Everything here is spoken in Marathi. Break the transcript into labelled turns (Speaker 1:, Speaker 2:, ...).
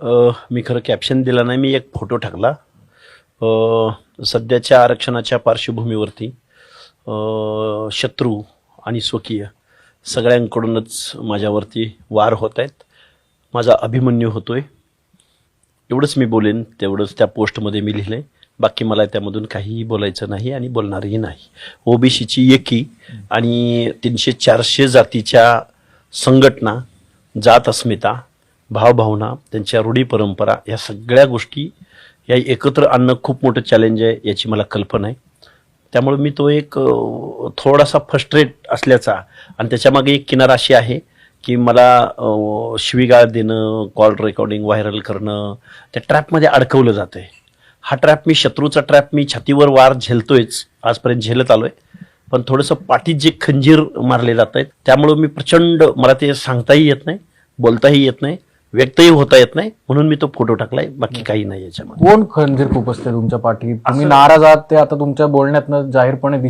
Speaker 1: मी खरं कॅप्शन दिला नाही मी एक फोटो टाकला. सध्याच्या आरक्षणाच्या पार्श्वभूमीवरती शत्रू आणि स्वकीय सगळ्यांकडूनच माझ्यावरती वार होत आहेत माझा अभिमन्यू होतोय. एवढंच मी बोलेन तेवढंच त्या पोस्टमध्ये मी लिहिलंय. बाकी मला त्यामधून काहीही बोलायचं नाही आणि बोलणारही नाही. ओबीसीची एकी आणि तीनशे चारशे जातीच्या संघटना जात अस्मिता भावभावना त्यांच्या रूढी परंपरा या सगळ्या गोष्टी या एकत्र आणणं खूप मोठं चॅलेंज आहे याची मला कल्पना आहे. त्यामुळे मी तो एक थोडासा फस्ट्रेट असल्याचा आणि त्याच्यामागे एक किनार अशी आहे की मला शिवीगाळ देणं कॉल रेकॉर्डिंग व्हायरल करणं त्या ट्रॅपमध्ये अडकवलं जातं आहे हा ट्रॅप मी शत्रूचा ट्रॅप मी छातीवर वार झेलतोयच आजपर्यंत झेलत आलोय. पण थोडंसं पाठीत जे खंजीर मारले जात आहेत त्यामुळं मी प्रचंड मला ते सांगताही येत नाही बोलताही येत नाही. व्यक्तही होता येत नाही म्हणून मी तो फोटो टाकलाय बाकी काही नाही याच्यामध्ये.
Speaker 2: कोण खंजीर खूप असते तुमच्या पाठी? तुम्ही नाराज आहात ते आता तुमच्या बोलण्यातनं जाहीरपणे दिसतं